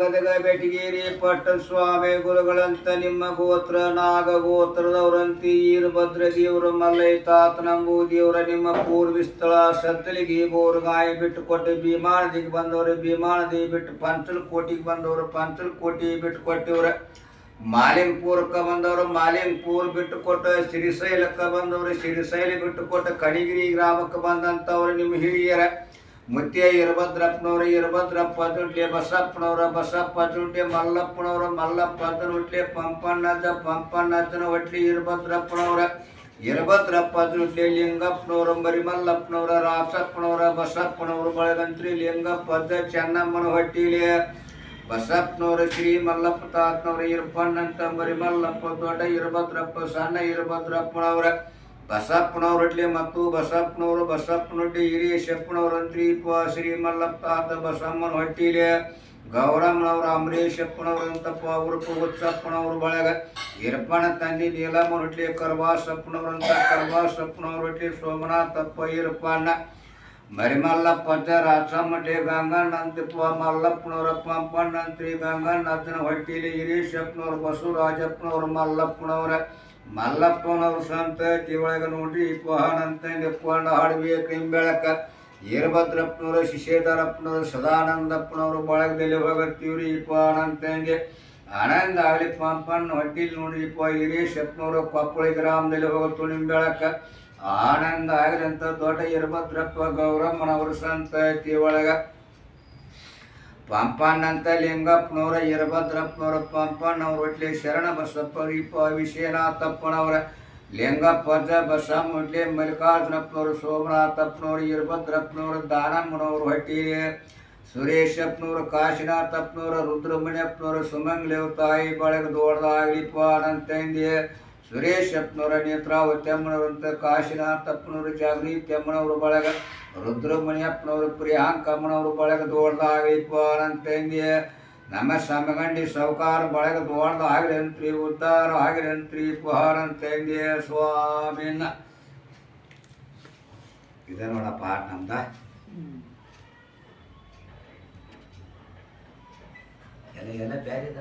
ಗದಗ ಬೆಟಗೇರಿ ಪಟ್ಟ ಸ್ವಾಮಿ ಗುರುಗಳಂತ ನಿಮ್ಮ ಗೋತ್ರ ನಾಗ ಗೋತ್ರದವರಂತಿ ಈರಭದ್ರ ದೇವರು ಮಲ್ಲೈ ತಾತ ನಂಬೂದಿಯವರ ನಿಮ್ಮ ಪೂರ್ವಿ ಸ್ಥಳ ಸತ್ತಲಿಗೆ ಬೋರ್ಗಾಯಿ ಬಿಟ್ಟು ಕೊಟ್ಟು ಭೀಮಾನದಿಗೆ ಬಂದವರು, ಭೀಮಾನದಿ ಬಿಟ್ಟು ಪಂಚಲ್ ಕೋಟಿಗೆ ಬಂದವರು ಪಂಚಲ್ ಕೋಟಿ ಬಿಟ್ಟು ಕೊಟ್ಟಿವ್ರ ಮಾಲಿನ್ಪುರಕ್ಕೆ ಬಂದವರು, ಮಾಲಿಂಗ್ಪುರ್ ಬಿಟ್ಟು ಕೊಟ್ಟು ಶ್ರೀಶೈಲಕ್ಕೆ ಬಂದವರು ಶ್ರೀಶೈಲ ಬಿಟ್ಟು ಕೊಟ್ಟು ಕಣಿಗಿರಿ ಗ್ರಾಮಕ್ಕೆ ಬಂದಂಥವ್ರು ನಿಮ್ಮ ಹಿರಿಯರ. ಮುತ್ಯ ಇರಭದ್ರಪ್ಪನವ್ರ ಇರಭದ್ರಪ್ಪ ಜುಂಟೆ ಬಸಪ್ಪನವ್ರ ಬಸಪ್ಪ ಜುಂಟೆ ಮಲ್ಲಪ್ಪನವ್ರ ಮಲ್ಲಪ್ಪ ಹುಟ್ಲೆ ಪಂಪಣ್ಣಜ್ಜ ಪಂಪಣ್ಣಜ್ಜನ ಹೊಟ್ಲಿ ಇರಭದ್ರಪ್ಪನವ್ರ ಇರಭದ್ರಪ್ಪ ಜುಂಟೆ ಲಿಂಗಪ್ಪನವ್ರ ಮರಿಮಲ್ಲಪ್ಪನವ್ರ ರಾಸಪ್ಪನವ್ರ ಬಸಪ್ಪನವ್ರ ಬಳಗಂತ್ರಿ ಲಿಂಗಪ್ಪ ಅಜ್ಜ ಚೆನ್ನಮ್ಮನ ಹೊಟ್ಟಿಲಿ ಬಸಪ್ಪನವ್ರ ಶ್ರೀ ಮಲ್ಲಪ್ಪ ತಾತನವ್ರ ಇರ್ಪಣ್ಣಂತ ಮರಿಮಲ್ಲಪ್ಪ ದೊಡ್ಡ ಇರಭದ್ರಪ್ಪ ಸಣ್ಣ ಇರಭದ್ರಪ್ಪನವ್ರ ಬಸಪ್ಪನವ್ರಟ್ಲಿ ಮತ್ತು ಬಸಪ್ಪನವರು ಬಸಪ್ಪನೊಡ್ಡಿ ಹಿರಿಯಶಪ್ಪನವ್ರಂತ್ರಿ ಪ ಶ್ರೀ ಮಲ್ಲಪ್ಪ ಬಸಮ್ಮನ ಹೊಟ್ಟಿಲೆ. ಗೌರಮ್ಮನವ್ರ ಅಂಬರೀಷಪ್ಪನವ್ರಂತಪ್ಪ ಉರುಪು ಉತ್ಸಪ್ಪನವರು ಬಳಗ ಇರ್ಪಣ ತಂದಿ ನೀಲಮ್ಮನ ಹೊಟ್ಲಿ ಕರ್ವಾಸಪ್ಪನವ್ರಂತ ಕರ್ವಾಸಪ್ಪನವ್ರ ರೊಟ್ಲಿ ಸೋಮನಾಥಪ್ಪ ಇರ್ಪಣ್ಣ ಮರಿಮಲ್ಲಪ್ಪ ಅಜ್ಜ ರಾಚಮ್ಮಟ್ಟಿ ಗಂಗಣ್ಣ ಅಂತಿಪ್ಪ, ಮಲ್ಲಪ್ಪನವ್ರ ಪಂಪಣ್ಣಂತ್ರಿ ಗಂಗಣ್ಣ ಅಜ್ಜನ ಹೊಟ್ಟಿಲಿ ಹಿರೀಶಪ್ಪನವ್ರ ಬಸವರಾಜಪ್ಪನವ್ರ ಮಲ್ಲಪ್ಪನವ್ರ. ಮಲ್ಲಪ್ಪನವ್ರ ಸಂತ ಒಳಗ ನೋಡ್ರಿ ಪಹಾಣ ಅಂತ ನಿಪ್ಕೊಂಡ ಹಾಡ್ಬೇಕು ಹಿಂಬೆಳಕ ಈರಭದ್ರಪ್ಪನವ್ರ ಶಿಶೇಧರಪ್ಪನವರು ಸದಾನಂದಪ್ಪನವರು ಬಳಗದಲ್ಲಿ ಹೋಗತ್ತೀವ್ರಿ ಈ ಪಹಾಣ ಅಂತಂಗೆ ಆನಂದ ಆಗಲಿ ಪಂಪನ್ ಹೊಟ್ಟಿಲಿ ನೋಡ್ರಿ ಇಪ್ಪ ಹಿರೇಶಪ್ಪನವರು ಕೊಪ್ಪಳಿ ಗ್ರಾಮದಲ್ಲಿ ಹೋಗತ್ತು ನಿಂಬೆಳಕ. ಆನಂದ ಆಗಲಿ ಅಂತ ದೊಡ್ಡ ಇರಭದ್ರಪ್ಪ ಗೌರಮ್ಮನವ್ರ ಸಂತ ಒಳಗ ಪಂಪಣ್ಣಂತ ಲಿಂಗಪ್ಪನವರ ಇರಭದ್ರಪ್ಪನವರ ಪಂಪಣ್ಣವ್ರ ಒಟ್ಲಿ ಶರಣ ಬಸಪ್ಪ ರೀಪ ವಿಶ್ವನಾಥಪ್ಪನವರ ಲಿಂಗಪ್ಪ ಅಜ್ಜ ಬಸಮ್ಮ ಒಟ್ಲಿ ಮಲ್ಲಿಕಾರ್ಜುನಪ್ಪನವರು, ಸೋಮನಾಥಪ್ಪನವರು, ಇರಭದ್ರಪ್ಪನವರು, ದಾನಮ್ಮನವರು ಹೊಟ್ಟಿಲಿ, ಸುರೇಶಪ್ಪನವರು, ಕಾಶಿನಾಥಪ್ಪನವರು, ರುದ್ರಮಣಿಯಪ್ಪನವರು ಸುಮಂಗ್ಲೇವ್ ತಾಯಿ ಬಳಗ ದೊಡ್ಡದಾಗ್ಲಿಪ್ಪ ಅಂತಂದಿ ಕಾಶಿನಾಥ್ ಅಪ್ಪನವರು ಜಾಗರಿ ತೆಮ್ಮನವರು ಬಳಗ ರುದ್ರಮಣಿಯಪ್ಪನವರು ಪ್ರಿಯಾಂಕಮ್ಮನವರು ಬಳಗ ದೊಡ್ಡದಾಗಲಿಪ್ಪ ಅಂತಂದಿ. ನಮ್ಮ ಸಮಗಂಡಿ ಸೌಕಾರ ಬಳಗ ದೊಡ್ಡದಾಗಲಿ ಅಂತ್ರಿ ಉದ್ಧಾರ ಆಗಿರಂತ್ರಿ ಅಂತ್ರಿ ಪಹಾರ ಅಂತಂದಿ ಸ್ವಾಮಿನ. ಇದೆ ನೋಡಪ್ಪ ನಮ್ದ. ಎಲ್ಲ ಎಲ್ಲ ಬೇರೆ